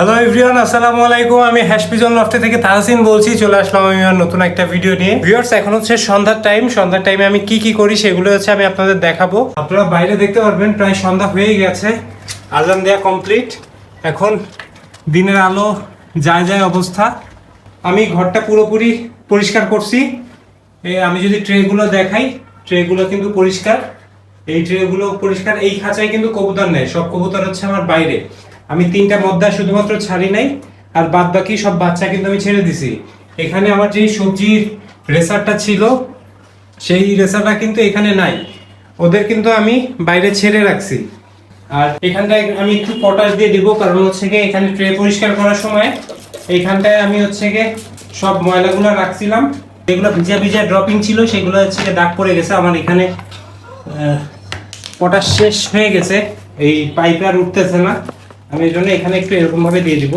Hello everyone আসসালামু আলাইকুম। আমি হ্যাশপিজন লফটে থেকে তাহসিন বলছি। চলে আসলাম আমি আমার নতুন একটা ভিডিও নিয়ে। ভিউয়ার্স এখন হচ্ছে সন্ধ্যার টাইম সন্ধ্যার টাইমে আমি কি কি করি সেগুলো হচ্ছে আমি আপনাদের দেখাবো। আপনারা বাইরে দেখতে পারবেন, প্রায় সন্ধ্যা হয়েই গেছে। আজান দেয়া কমপ্লিট এখন দিনের আলো, যায় যায় অবস্থা। আমি ঘরটা পুরোপুরি পরিষ্কার করছি। আমি যদি ট্রেগুলো দেখাই ট্রেগুলো কিন্তু পরিষ্কার। এই ট্রেগুলো পরিষ্কার। এই খাঁচায় কিন্তু কবুতর নেই। সব কবুতর হচ্ছে আমার বাইরে। আমি তিনটা মদ্দা শুধুমাত্র ছাড়ি নাই, আর বাদ বাকি সব বাচ্চা কিন্তু আমি ছেড়ে দিছি। এখানে আমার যেই সবজির রেসারটা ছিল, সেই রেসারটা কিন্তু এখানে নাই। ওদের কিন্তু আমি বাইরে ছেড়ে রাখছি। আর এখানটায় আমি একটু পটাশ দিয়ে দিব, কারণ হচ্ছে গিয়ে এখানে ট্রে পরিষ্কার করার সময় এইখানটায় আমি হচ্ছে গিয়ে সব ময়লাগুলো রাখছিলাম। যেগুলো ভিজা ভিজা ড্রপিং ছিল, সেগুলো হচ্ছে গিয়ে দাগ পড়ে গেছে। আমার এখানে পটাশ শেষ হয়ে গেছে। এই পাইপে আর উঠতেছে না। আমি এই জন্য এখানে একটু এরকম ভাবে দিয়ে দিব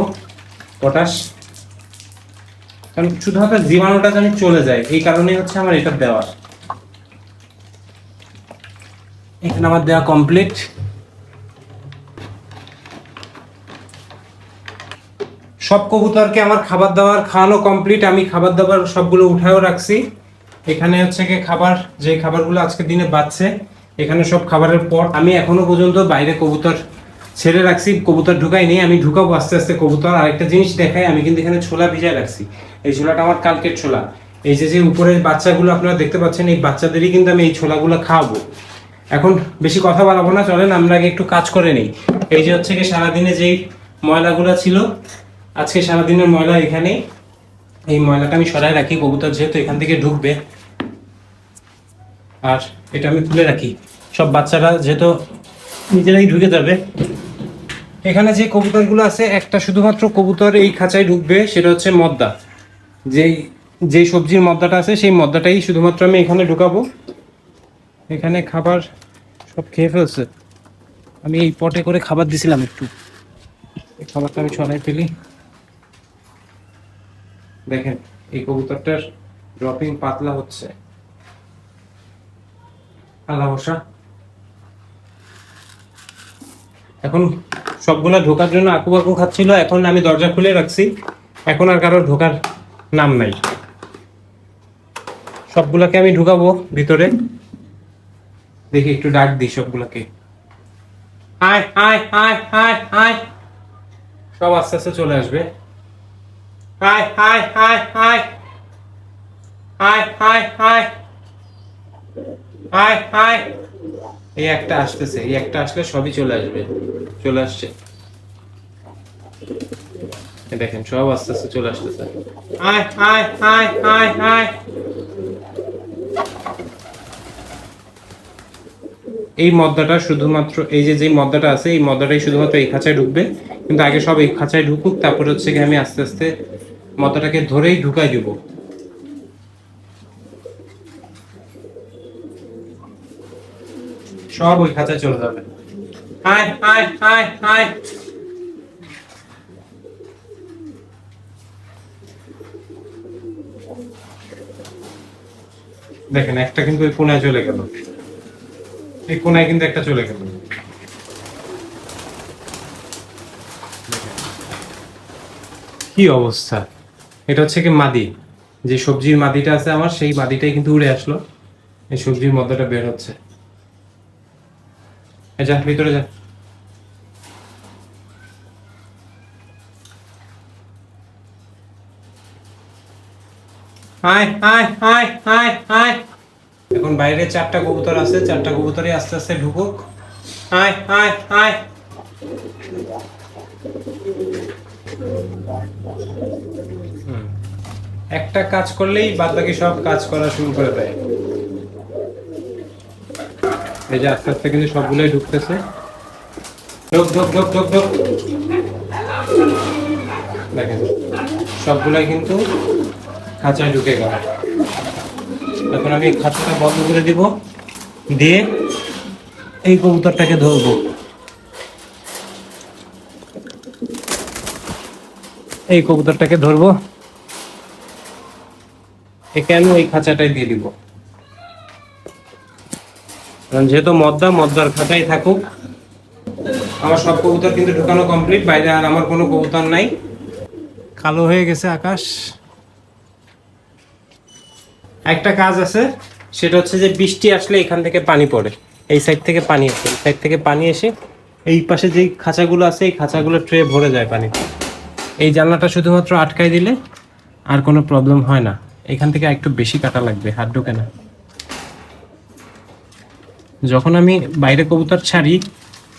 পটাশ। কারণ শুধুমাত্র জীবাণুটা যেন চলে যায়, এই কারণেই হচ্ছে আমার এটা দেওয়া এখানে আমার দেওয়া কমপ্লিট সব কবুতরকে আমার খাবার দাবার খাওয়ানো কমপ্লিট আমি খাবার দাবার সবগুলো উঠায়ও রাখছি। এখানে হচ্ছে কি খাবার, যে খাবারগুলো আজকে দিনে বাঁচছে এখানে সব খাবারের পর আমি এখনও পর্যন্ত বাইরে কবুতর ছেড়ে রাখছি, কবুতর ঢুকাই নেই, আমি ঢুকাবো আস্তে আস্তে কবুতর। আরেকটা জিনিস দেখাই, আমি কিন্তু এখানে ছোলা ভিজায় রাখছি। এই ছোলাটা আমার কালকের ছোলা। এই যে যে উপরের বাচ্চাগুলো আপনারা দেখতে পাচ্ছেন, এই বাচ্চাদেরই কিন্তু আমি এই ছোলাগুলো খাওয়াবো। এখন বেশি কথা বাড়াবো না, চলেন আমরা আগে একটু কাজ করে নিই। এই যে হচ্ছে কি সারাদিনে যেই ময়লাগুলো ছিল, আজকে সারাদিনের ময়লা এখানেই। এই ময়লাটা আমি সরাই রাখি, কবুতর যেহেতু এখান থেকে ঢুকবে। আর এটা আমি তুলে রাখি। সব বাচ্চারা যেহেতু নিজেরাই ঢুকে যাবে। এখানে যে কবুতরগুলো আছে, একটা শুধুমাত্র কবুতর এই খাঁচায় ঢুকবে, সেটা হচ্ছে মদ্দা। যেই যেই সবজির মদ্দাটা আছে, সেই মদ্দাটাই শুধুমাত্র আমি এখানে ঢুকাবো। এখানে খাবার সব খেয়ে ফেলছে। আমি এই পটে করে খাবার দিছিলাম একটু। এই খাবারটা আমি ছড়াই ফেলি। দেখেন, এই কবুতরটার ড্রপিং পাতলা হচ্ছে। আল্লাহ এখন সবগুলা ঢোকার জন্য আকু বাকু খাচ্ছিল, এখন আমি দরজা খুলে রাখছি। এখন আর কারোর ঢোকার নাম নাই। সবগুলাকে আমি ঢুকাবো ভিতরে। দেখি একটু ডাক দিই সবগুলাকে। সব আস্তে আস্তে চলে আসবে। আয় আয় আয়। আয় আয় আয় আয়। এই একটা আসতেছে, এই একটা আসলে সবই চলে আসবে, চলে আসছে। দেখেন, সব আস্তে আস্তে চলে আসতেছে। এই মদ্দাটা শুধুমাত্র, এই যে যে মদ্দাটা আছে, এই মদ্দাটাই শুধুমাত্র এই খাঁচায় ঢুকবে। কিন্তু আগে সব এই খাঁচায় ঢুকুক, তারপরে হচ্ছে কি আমি আস্তে আস্তে মদ্দাটাকে ধরেই ঢুকাই দিব। সব ওই খাঁচায় চলে যাবে। আয় আয় আয় আয় দেখেন, একটা কিন্তু ওই কোনায় চলে গেল। এই কোনায় কিন্তু একটা চলে গেল। কি অবস্থা। এটা হচ্ছে কি মাদি। যে সবজির মাদিটা আছে আমার, সেই মাদিটাই কিন্তু উড়ে আসলো। এই সবজির মধ্যটা বের হচ্ছে। এই যা, ভিতরে যা। আয় আয় আয় আয় আয় এখন বাইরে চারটা কবুতর আছে, চারটা আস্তে আস্তে ঢুকুক। আয় আয় আয় একটা কাজ করলেই বাদ বাকি সব কাজ করা শুরু করে দেয়। এই যে আস্তে আস্তে কিন্তু সবগুলোই ঢুকতেছে। ঢোক ঢোক ঢোক ঢোক ঢোক। দেখেন, সবগুলাই কিন্তু খাঁচায় ঢুকে গেল। এখন আমি খাঁচাটা বন্ধ করে দিব। দিয়ে এই কবুতরটাকে ধরবো। এই কবুতরটাকে ধরবো। আমি এই খাঁচাটাই দিয়ে দিব? যেহেতু মদ্দা মদ্দার খাঁচাই থাকুক আমার সব কবুতর কিন্তু ঢুকানো কমপ্লিট বাইরে আর আমার কোনো কবুতর নাই। কালো হয়ে গেছে আকাশ। একটা কাজ আছে সেটা হচ্ছে যে বৃষ্টি আসলে এখান থেকে পানি পড়ে। এই সাইড থেকে পানি আসে এই সাইড থেকে পানি এসে এই পাশে যেই খাঁচাগুলো আছে এই খাঁচাগুলো ট্রে ভরে যায় পানি। এই জানলাটা শুধুমাত্র আটকাই দিলে আর কোনো প্রবলেম হয় না। এখান থেকে একটু বেশি কাটা লাগবে হাত ঢোকে না। যখন আমি বাইরে কবুতর ছাড়ি,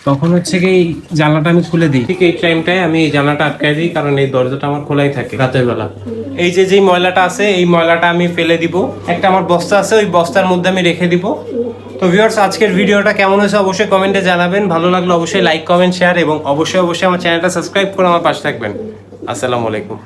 তখন হচ্ছে কি এই জানলাটা আমি খুলে দিই। ঠিক এই টাইমটায় আমি এই জানলাটা আটকাই দিই, কারণ এই দরজাটা আমার খোলাই থাকে রাতের বেলা। এই যে যেই ময়লাটা আছে, এই ময়লাটা আমি ফেলে দিব। একটা আমার বস্তা আছে, ওই বস্তার মধ্যে আমি রেখে দিব। তো ভিউয়ার্স আজকের ভিডিওটা কেমন হয়েছে অবশ্যই কমেন্টে জানাবেন। ভালো লাগলে অবশ্যই লাইক কমেন্ট শেয়ার এবং অবশ্যই অবশ্যই আমার চ্যানেলটা সাবস্ক্রাইব করে আমার পাশে থাকবেন। আসসালামু আলাইকুম।